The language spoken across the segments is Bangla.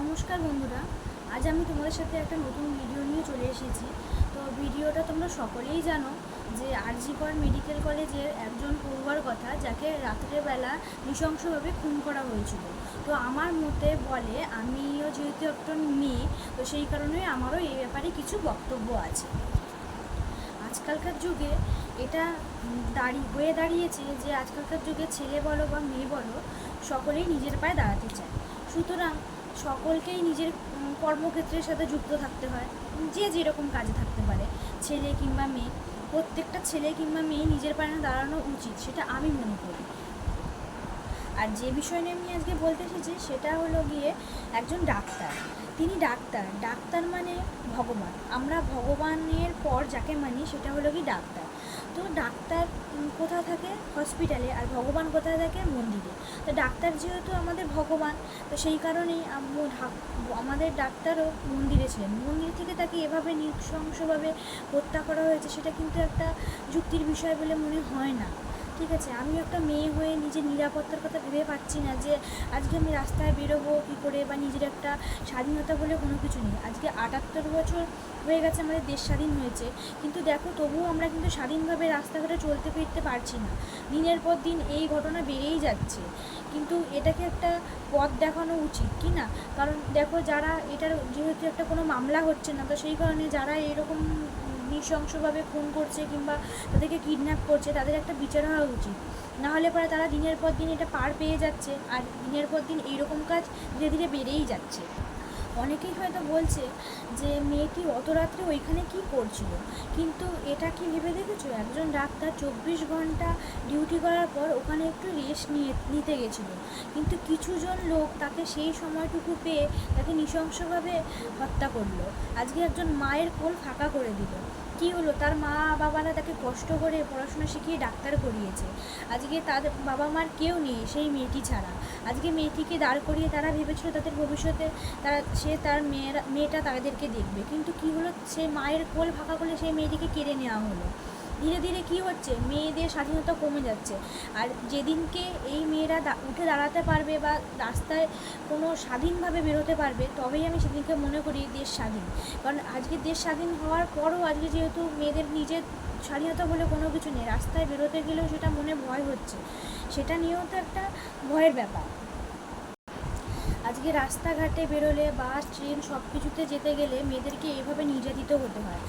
নমস্কার বন্ধুরা, আজ আমি তোমাদের সাথে একটা নতুন ভিডিও নিয়ে চলে এসেছি। তো ভিডিওটা তোমরা সকলেই জানো যে আরজিকর মেডিকেল কলেজের একজন পড়ুয়ার কথা, যাকে রাত্রেবেলা নৃশংসভাবে খুন করা হয়েছিল। তো আমার মতে বলে, আমিও যেহেতু একটা মেয়ে, তো সেই কারণে আমারও এই ব্যাপারে কিছু বক্তব্য আছে। আজকালকার যুগে এটা দাঁড়িয়ে হয়ে দাঁড়িয়েছে যে আজকালকার যুগে ছেলে বলো বা মেয়ে বলো, সকলেই নিজের পায়ে দাঁড়াতে চায়। সুতরাং সকলকেই নিজের কর্মক্ষেত্রের সাথে যুক্ত থাকতে হয়। যে যেরকম কাজে থাকতে পারে, ছেলে কিংবা মেয়ে। প্রত্যেকটা ছেলে কিংবা মেয়ে নিজের পায়ে দাঁড়ানো উচিত, সেটা আমি মনে করি। আর যে বিষয় নিয়ে আমি আজকে বলতে এসেছি, সেটা হলো গিয়ে একজন ডাক্তার। তিনি ডাক্তার। ডাক্তার মানে ভগবান। আমরা ভগবানের পর যাকে মানি, সেটা হলো কি ডাক্তার। তো ডাক্তার কোথায় থাকে? হসপিটালে। আর ভগবান কোথায় থাকে? মন্দিরে। তো ডাক্তার যেহেতু আমাদের ভগবান, তো সেই কারণেই আমাদের ডাক্তারও মন্দিরে ছিলেন। মন্দির থেকে তাকে এভাবে নৃশংসভাবে হত্যা করা হয়েছে, সেটা কিন্তু একটা যুক্তির বিষয় বলে মনে হয় না। ঠিক আছে আমি একটা মেয়ে হয়ে নিজের নিরাপত্তার কথা ভেবে পাচ্ছি না যে আজকে আমি রাস্তায় বেরোবো কী করে বা নিজের একটা স্বাধীনতা বলে কোনো কিছু নেই। আজকে আটাত্তর বছর হয়ে গেছে আমাদের দেশ স্বাধীন হয়েছে, কিন্তু দেখো তবুও আমরা কিন্তু স্বাধীনভাবে রাস্তাঘাটে চলতে ফিরতে পারছি না। দিনের পর দিন এই ঘটনা বেড়েই যাচ্ছে, কিন্তু এটাকে একটা পথ দেখানো উচিত, কি না? কারণ দেখো যারা এটার যেহেতু একটা কোনো মামলা হচ্ছে না, তো সেই কারণে যারা এরকম নৃশংসভাবে খুন করছে কিংবা তাদেরকে কিডন্যাপ করছে, তাদের একটা বিচার হওয়া উচিত। না হলে পরে তারা দিনের পর দিন এটা পার পেয়ে যাচ্ছে আর দিনের পর দিন এইরকম কাজ ধীরে ধীরে বেড়েই যাচ্ছে। অনেকেই হয়তো বলছে যে, মেয়েটি অত রাত্রে ওইখানে কি করছিল? কিন্তু এটা কি ভেবে দেখেছ? একজন ডাক্তার চব্বিশ ঘণ্টা ডিউটি করার পর ওখানে একটু রেস্ট নিয়ে, নিতে গেছিল। কিন্তু কিছুজন লোক তাকে সেই সময়টুকু পেয়ে তাকে নৃশংসভাবে হত্যা করল। আজকে একজন মায়ের কোল ফাঁকা করে দিল। কি হলো? তার মা বাবারা তাকে কষ্ট করে পড়াশোনা শিখিয়ে ডাক্তার করিয়েছে। আজকে তাদের বাবা মার কেউ নেই, সেই মেয়েটি ছাড়া। আজকে মেয়েটিকে দাঁড় করিয়ে তারা ভেবেছিল তাদের ভবিষ্যতে তারা, সে তার মেয়েরা, মেয়েটা তাদেরকে দেখবে। কিন্তু কি হলো? সে মায়ের কোল ফাঁকা করলে সেই মেয়েটিকে কেড়ে নেওয়া হলো। ধীরে ধীরে কি হচ্ছে? মেয়েদের স্বাধীনতা কমে যাচ্ছে। আর যেদিনকে এই মেয়েরা উঠে দাঁড়াতে পারবে বা রাস্তায় কোনো স্বাধীনভাবে বেরোতে পারবে, তবেই আমি সেদিনকে মনে করি দেশ স্বাধীন। কারণ আজকে দেশ স্বাধীন হওয়ার পরও আজকে যেহেতু মেয়েদের নিজের স্বাধীনতা বলে কোনো কিছু নেই, রাস্তায় বেরোতে গেলেও সেটা মনে ভয় হচ্ছে। সেটা নিয়েও তো একটা ভয়ের ব্যাপার। আজকে রাস্তাঘাটে বেরোলে, বাস, ট্রেন সব কিছুতে যেতে গেলে মেয়েদেরকে এইভাবে নির্যাতিত হতে হয়।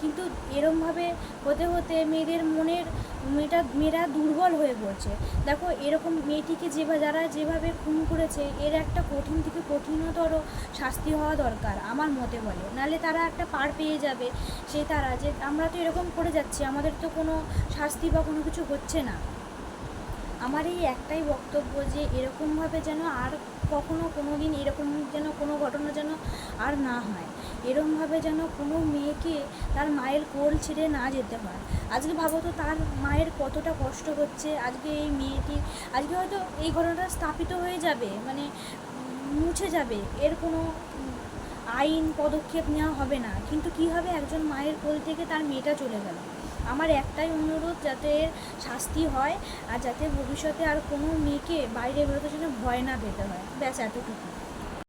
কিন্তু এরমভাবে হতে হতে মেয়েদের মনের, মেয়েটা, মেয়েরা দুর্বল হয়ে পড়ছে। দেখো, এরকম মেয়েটিকে যেভাবে যারা যেভাবে খুন করেছে, এর একটা কঠিন থেকে কঠিনতর শাস্তি হওয়া দরকার, আমার মতে বলে। নাহলে তারা একটা পার পেয়ে যাবে, সে তারা। যে, আমরা তো এরকম করে যাচ্ছি, আমাদের তো কোনো শাস্তি বা কোনো কিছু হচ্ছে না। আমার এই একটাই বক্তব্য যে, এরকমভাবে যেন আর কখনো কোনো দিন এরকম যেন কোনো ঘটনা যেন আর না হয়। এরমভাবে যেন কোনো মেয়েকে তার মায়ের কোল ছেড়ে না যেতে হয়। আজকে ভাবো তো তার মায়ের কতটা কষ্ট হচ্ছে, আজকে এই মেয়েটি, আজকে হয়তো এই ঘটনাটা স্থাপিত হয়ে যাবে মানে মুছে যাবে, এর কোনো আইন, পদক্ষেপ নেওয়া হবে না। কিন্তু কি হবে, একজন মায়ের কোল থেকে তার মেয়েটা চলে গেল। আমার একটাই অনুরোধ, যাতে শাস্তি হয় আর যাতে ভবিষ্যতে আর কোনো মেয়েকে বাইরে বেরোতে যেন ভয় না পেতে হয়। ব্যাস এতটুকু